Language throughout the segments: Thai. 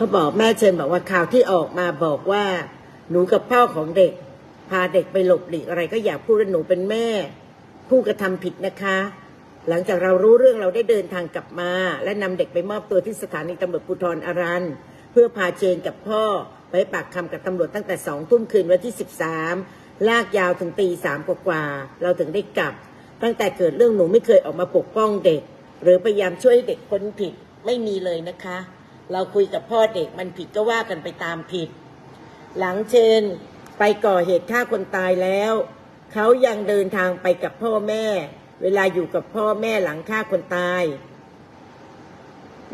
เขาบอกแม่เชนบอกว่าข่าวที่ออกมาบอกว่า หนูกับพ่อของเด็ก พาเด็กไปหลบหลีกอะไรก็อยากพูดว่าหนูเป็นแม่ ผู้กระทำผิดนะคะ หลังจากเรารู้เรื่องเราได้เดินทางกลับมา และนำเด็กไปมอบตัวที่สถานีตำรวจภูธรอารันเพื่อพาเจนกับพ่อไปปากคำกับตำรวจตั้งแต่สองทุ่มคืนวันที่13ลากยาวถึงตีสามกว่าๆเราถึงได้กลับ ตั้งแต่เกิดเรื่องหนูไม่เคยออกมาปกป้องเด็ก หรือพยายามช่วยเด็กพ้นผิดไม่มีเลยนะคะ เราคุยกับพ่อเด็กมันผิดก็ว่ากันไปตามผิด หลังเชนไปก่อเหตุฆ่าคนตายแล้ว เขายังเดินทางไปกับพ่อแม่ เวลาอยู่กับพ่อแม่หลังฆ่าคนตาย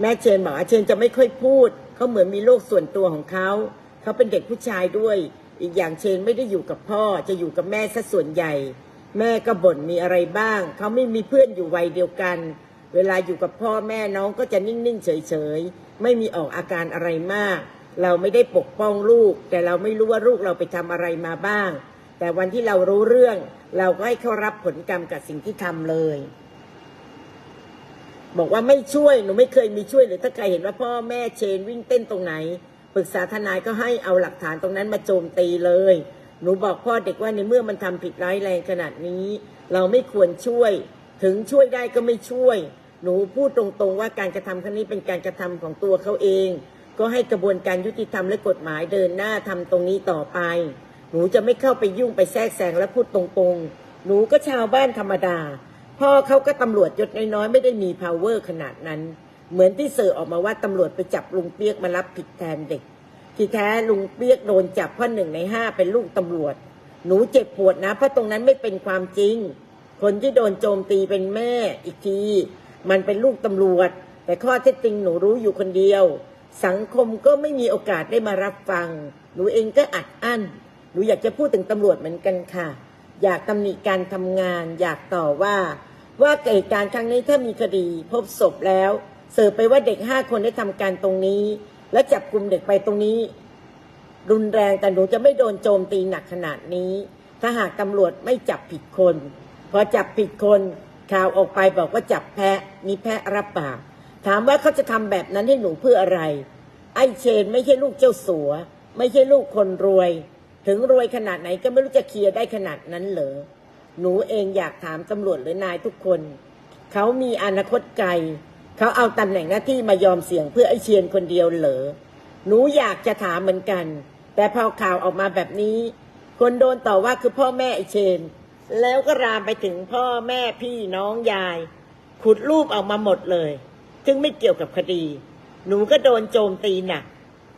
แม่เชนบอกว่าเชนจะไม่ค่อยพูด เขาเหมือนมีโลกส่วนตัวของเขา เขาเป็นเด็กผู้ชายด้วย อีกอย่างเชนไม่ได้อยู่กับพ่อจะอยู่กับแม่ซะส่วนใหญ่ แม่ก็บ่นมีอะไรบ้าง เขาไม่มีเพื่อนอยู่วัยเดียวกัน เวลาอยู่กับพ่อแม่น้องก็จะนิ่งๆเฉยๆ ไม่มีออกอาการอะไรมาก เราไม่ได้ปกป้องลูก แต่เราไม่รู้ว่าลูกเราไปทำอะไรมาบ้าง แต่วันที่เรารู้เรื่อง เราก็ให้เขารับผลกรรมกับสิ่งที่ทำเลย บอกว่าไม่ช่วยหนูไม่เคยมีช่วยหรือถ้าใครเห็นว่าพ่อแม่เชนวิ่งเต้นตรงไหนปรึกษาทนายก็ให้เอาหลักฐานตรงนั้นมาโจมตีเลย หนูบอกพ่อเด็กว่าในเมื่อมันทำผิดร้ายแรงขนาดนี้ เราไม่ควรช่วย ถึงช่วยได้ก็ไม่ช่วย หนูพูดตรงๆว่าการกระทำครั้งนี้เป็นการกระทำของตัวเขาเอง ก็ให้กระบวนการยุติธรรมและกฎหมายเดินหน้าทำตรงนี้ต่อไป หนูจะไม่เข้าไปยุ่งไปแทรกแซงและพูดตรงๆ หนูก็ชาวบ้านธรรมดา พ่อเขาก็ตำรวจยศน้อยๆไม่ได้มี power ขนาดนั้น เหมือนที่เสื่อออกมาว่าตำรวจไปจับลุงเปียกมารับผิดแทนเด็ก ที่แท้ลุงเปียกโดนจับเพราะหนึ่งในห้าเป็นลูกตำรวจ หนูเจ็บปวดนะเพราะตรงนั้นไม่เป็นความจริง คนที่โดนโจมตีเป็นแม่อีกที มันเป็นลูกตำรวจ แต่ข้อเท็จจริงหนูรู้อยู่คนเดียว สังคมก็ไม่มีโอกาสได้มารับฟัง หนูเองก็อัดอั้น หนูอยากจะพูดถึงตำรวจเหมือนกันค่ะ อยากตำหนิการทำงาน อยากต่อว่า ว่าเหตุการณ์ครั้งนี้ถ้ามีคดี พบศพแล้วเสิร์ฟไปว่าเด็กห้าคนได้ทำการตรงนี้ และจับกลุ่มเด็กไปตรงนี้ รุนแรงแต่หนูจะไม่โดนโจมตีหนักขนาดนี้ ถ้าหากตำรวจไม่จับผิดคน พอจับผิดคน ข่าวออกไปบอกว่าจับแพะมีแพะรับปากถามว่าเขาจะทำแบบนั้นให้หนูเพื่ออะไร ไอ้เชนไม่ใช่ลูกเจ้าสัว ไม่ใช่ลูกคนรวย ถึงรวยขนาดไหนก็ไม่รู้จะเคลียร์ได้ขนาดนั้นเหรอหนูเองอยากถามตำรวจหรือนายทุกคน เขามีอนาคตไกลเขาเอาตำแหน่งหน้าที่มายอมเสี่ยงเพื่อไอ้เชียนคนเดียวเหรอหนูอยากจะถามเหมือนกัน แต่พอข่าวออกมาแบบนี้ คนโดนต่อว่าคือพ่อแม่ไอ้เชน แล้วก็รามไปถึงพ่อแม่พี่น้องยาย ขุดรูปออกมาหมดเลย ซึ่งไม่เกี่ยวกับคดี หนูก็โดนโจมตีหนัก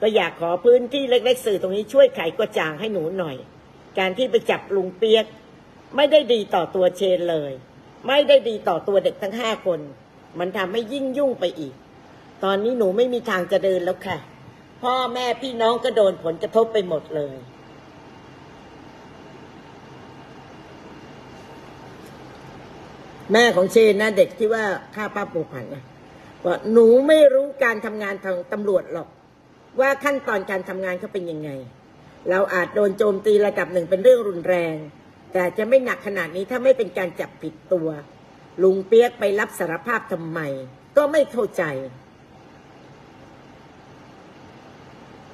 ก็อยากขอพื้นที่เล็กๆสื่อตรงนี้ช่วยไขกระจ่างให้หนูหน่อย การที่ไปจับลุงเปียก ไม่ได้ดีต่อตัวเชนเลย ไม่ได้ดีต่อตัวเด็กทั้งห้าคน มันทำให้ยิ่งยุ่งไปอีก ตอนนี้หนูไม่มีทางจะเดินแล้วค่ะ พ่อแม่พี่น้องก็โดนผลกระทบไปหมดเลย แม่ของเชนนะเด็กที่ว่าฆ่าป้าปูผันนะบอกหนูไม่รู้การทำงานของตำรวจหรอก ว่าขั้นตอนการทำงานเขาเป็นยังไง เราอาจโดนโจมตีระดับหนึ่งเป็นเรื่องรุนแรง แต่จะไม่หนักขนาดนี้ถ้าไม่เป็นการจับผิดตัว ลุงเปียกไปรับสารภาพทำไม ก็ไม่เข้าใจ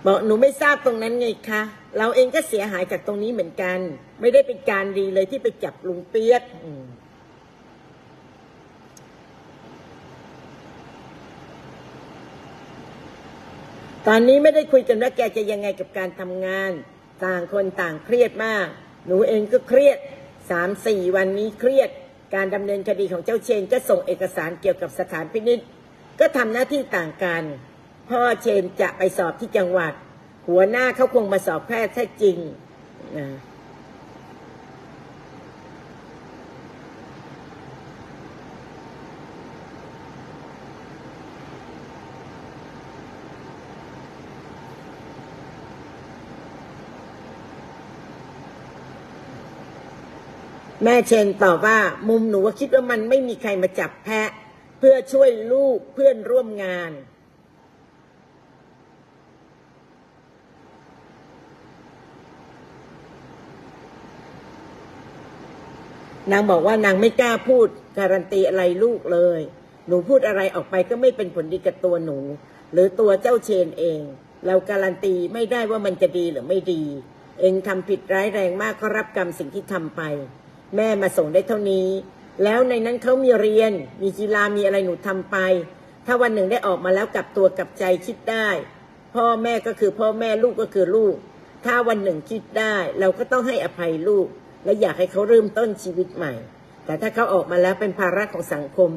บอกหนูไม่ทราบตรงนั้นไงคะ เราเองก็เสียหายจากตรงนี้เหมือนกัน ไม่ได้เป็นการดีเลยที่ไปจับลุงเปียก ตอนนี้ไม่ได้คุยกันว่าแกจะยังไงกับการทำงาน ต่างคนต่างเครียดมาก หนูเองก็เครียดสามสี่วันนี้เครียด การดำเนินคดีของเจ้าเชนก็ส่งเอกสารเกี่ยวกับสถานพินิษก็ทำหน้าที่ต่างกัน พ่อเชนจะไปสอบที่จังหวัด หัวหน้าเขาคงมาสอบแพทย์แท้จริงนะ แม่เชนตอบว่ามุมหนูว่าคิดว่ามันไม่มีใครมาจับแพะ เพื่อช่วยลูกเพื่อนร่วมงาน นางบอกว่านางไม่กล้าพูดการันตีอะไรลูกเลย หนูพูดอะไรออกไปก็ไม่เป็นผลดีกับตัวหนู หรือตัวเจ้าเชนเอง เราการันตีไม่ได้ว่ามันจะดีหรือไม่ดี เองทำผิดร้ายแรงมากก็รับกรรมสิ่งที่ทำไป แม่มาส่งได้เท่านี้ แล้วในนั้นเขามีเรียน มีกีฬามีอะไรหนูทำไป ถ้าวันหนึ่งได้ออกมาแล้วกลับตัวกลับใจคิดได้ พ่อแม่ก็คือพ่อแม่ลูกก็คือลูก ถ้าวันหนึ่งคิดได้ เราก็ต้องให้อภัยลูก และอยากให้เขาเริ่มต้นชีวิตใหม่ แต่ถ้าเขาออกมาแล้วเป็นภาระของสังคม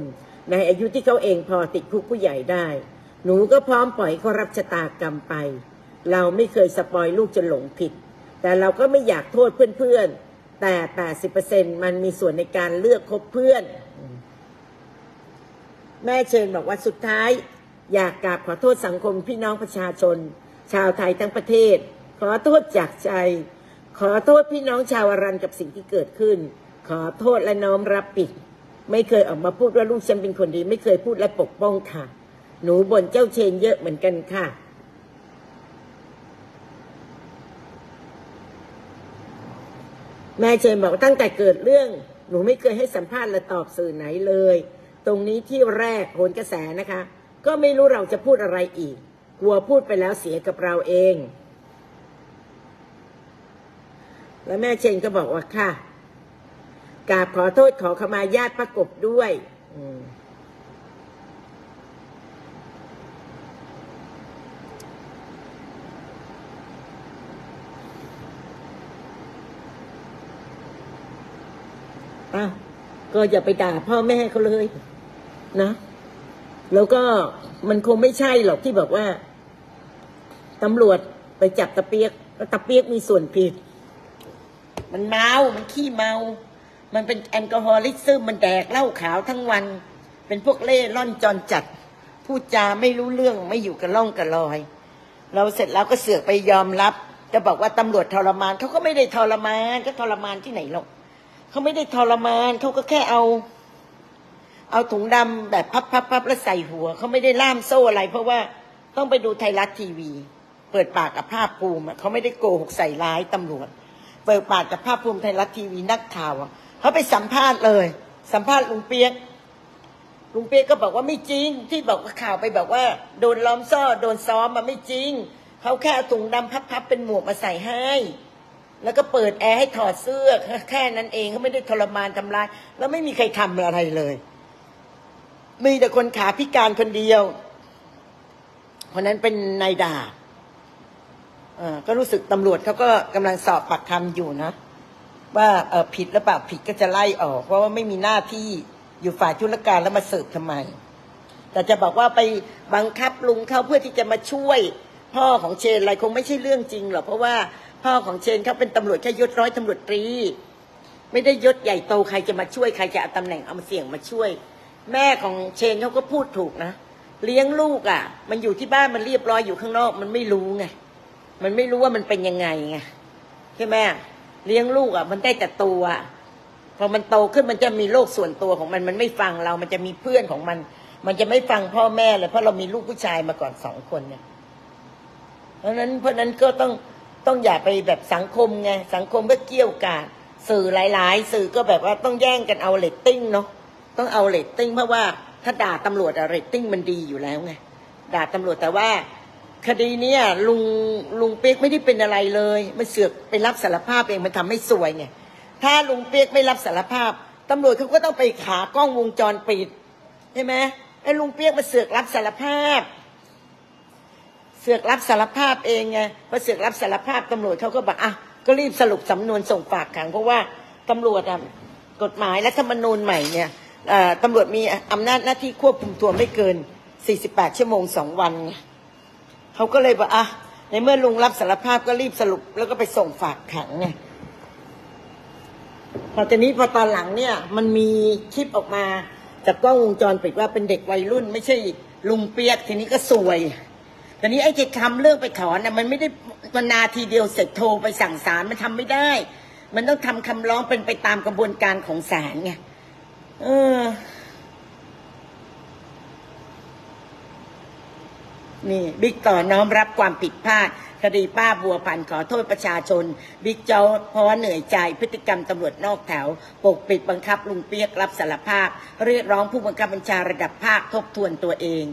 ในอายุที่เขาเองพอติดคุกผู้ใหญ่ได้ หนูก็พร้อมปล่อยเขารับชะตากรรมไป เราไม่เคยสปอยลูกจนหลงผิด แต่เราก็ไม่อยากโทษเพื่อนๆ แต่ 80%มันมีส่วนในการเลือกคบเพื่อน แม่เชนบอกว่าสุดท้าย อยากกราบขอโทษสังคมพี่น้องประชาชน ชาวไทยทั้งประเทศ ขอโทษจากใจ ขอโทษพี่น้องชาวอรันกับสิ่งที่เกิดขึ้น ขอโทษและน้อมรับผิด ไม่เคยออกมาพูดว่าลูกฉันเป็นคนดี ไม่เคยพูดและปกป้องค่ะ หนูบ่นเจ้าเชนเยอะเหมือนกันค่ะ แม่เชนบอกว่าตั้งแต่เกิดเรื่อง หนูไม่เคยให้สัมภาษณ์และตอบสื่อไหนเลย ตรงนี้ที่แรกโหนกระแสนะคะ ก็ไม่รู้เราจะพูดอะไรอีก กลัวพูดไปแล้วเสียกับเราเอง แล้วแม่เชนก็บอกว่าค่ะกราบขอโทษขอขมาญาติประกบด้วย อืม ก็อย่าไปด่าพ่อแม่เขาเลย นะ แล้วก็มันคงไม่ใช่หรอกที่บอกว่าตำรวจไปจับตะเปียกแล้วตะเปียกมีส่วนผิด มันเมา มันขี้เมา มันเป็นแอลกอฮอลิซึมมันแดกเหล้าขาวทั้งวัน เป็นพวกเล่ร่อนจรจัด พูดจาไม่รู้เรื่องไม่อยู่กับล่องกับลอย เราเสร็จแล้วก็เสือกไปยอมรับ จะบอกว่าตำรวจทรมานเขาก็ไม่ได้ทรมานก็ทรมานที่ไหนหรอก เขาไม่ได้ทรมานเขาก็แค่เอา เอาถุงดำแบบพับพับพับแล้วใส่หัวเขาไม่ได้ล่ามโซ่อะไร เพราะว่าต้องไปดูไทยรัฐทีวี เปิดปากกับภาคภูมิเขาไม่ได้โกหกใส่ร้ายตำรวจ เปิดปากกับภาคภูมิไทยรัฐทีวีนักข่าวเขาไปสัมภาษณ์เลย สัมภาษณ์ลุงเปียกลุงเปียกก็บอกว่าไม่จริง ที่บอกว่าข่าวไปบอกว่า โดนล้อมซ่อโดนซ้อมมาไม่จริงเขาแค่ถุงดำพับๆเป็นหมวกมาใส่ให้ แล้วก็เปิดแอร์ให้ถอดเสื้อแค่นั้นเองเขาไม่ได้ทรมานทำร้าย แล้วไม่มีใครทำอะไรเลย มีแต่คนขาพิการคนเดียวคนนั้นเป็นนายดาบเออก็รู้สึกตำรวจเขาก็กำลังสอบปากคำอยู่นะ ว่าผิดหรือเปล่าผิดก็จะไล่ออก เพราะว่าไม่มีหน้าที่อยู่ฝ่ายธุรการแล้วมาสืบทำไม แต่จะบอกว่าไปบังคับลุงเขาเพื่อที่จะมาช่วย พ่อของเชนอะไรคงไม่ใช่เรื่องจริงหรอกเพราะว่า พ่อของเชนเขาเป็นตำรวจแค่ยศร้อยตำรวจตรี ไม่ได้ยศใหญ่โตใครจะมาช่วยใครจะเอาตำแหน่งเอามาเสี่ยงมาช่วย แม่ของเชนเขาก็พูดถูกนะเลี้ยงลูกอะ มันอยู่ที่บ้านมันเรียบร้อยอยู่ข้างนอก มันไม่รู้ไงมันไม่รู้ว่ามันเป็นยังไงไงใช่ไหมเลี้ยงลูกอะ มันได้แต่ตัวพอมันโตขึ้นมันจะมีโลกส่วนตัวของมันมันไม่ฟังเรา มันจะมีเพื่อนของมัน มันจะไม่ฟังพ่อแม่เลยเพราะเรามีลูกผู้ชายมาก่อนสองคนเนี่ย เพราะนั้นเพราะนั้นก็ต้อง ต้องอย่าไปแบบสังคมไงสังคมก็เกี่ยวกาดสื่อหลาย ๆ สื่อก็แบบว่าต้องแย่งกันเอาเรตติ้งเนาะต้องเอาเรตติ้งเพราะว่าถ้าด่าตำรวจอะเรตติ้งมันดีอยู่แล้วไงด่าตำรวจแต่ว่าคดีเนี้ยลุงลุงเปียกไม่ได้เป็นอะไรเลยมันเสือกไปรับสารภาพเองมันทำให้สวยไงถ้าลุงเปียกไม่รับสารภาพตำรวจเขาก็ต้องไปขากล้องวงจรปิดใช่ไหมไอ้ลุงเปียกมาเสือกรับสารภาพ สือกรับสารภาพเองไงพอเสือกรับสารภาพตำรวจเขาก็บอกอะก็รีบสรุปสำนวนส่งฝากขัง เพราะว่าตำรวจอะกฎหมายและธรรมนูญใหม่เนี่ยตำรวจมีอำนาจหน้าที่ควบคุมตัวไม่เกิน 48 ชั่วโมงสองวันเขาก็เลยบอกอะในเมื่อลุงรับสารภาพก็รีบสรุปแล้วก็ไปส่งฝากขังไงพอตอนนี้พอตอนหลังเนี่ยมันมีคลิปออกมาจากกล้องวงจรปิดว่าเป็นเด็กวัยรุ่น ไม่ใช่ลุงเปียกทีนี้ก็สวย แต่นี้ไอ้ที่ทำเรื่องไปถอนน่ะมันไม่ได้มันนาทีเดียวเสร็จโทรไปสั่งศาลมันทำไม่ได้ มันต้องทำคำร้องเป็นไปตามกระบวนการของศาลไงเออ นี่บิ๊กต่อน้อมรับความผิดพลาดคดีป้าบัวพันขอโทษประชาชน บิ๊กโจ๊กเพราะเหนื่อยใจพฤติกรรมตำรวจนอกแถว ปกปิดบังคับลุงเปียกรับสารภาพ เรียกร้องผู้บังคับบัญชาระดับภาคทบทวนตัวเอง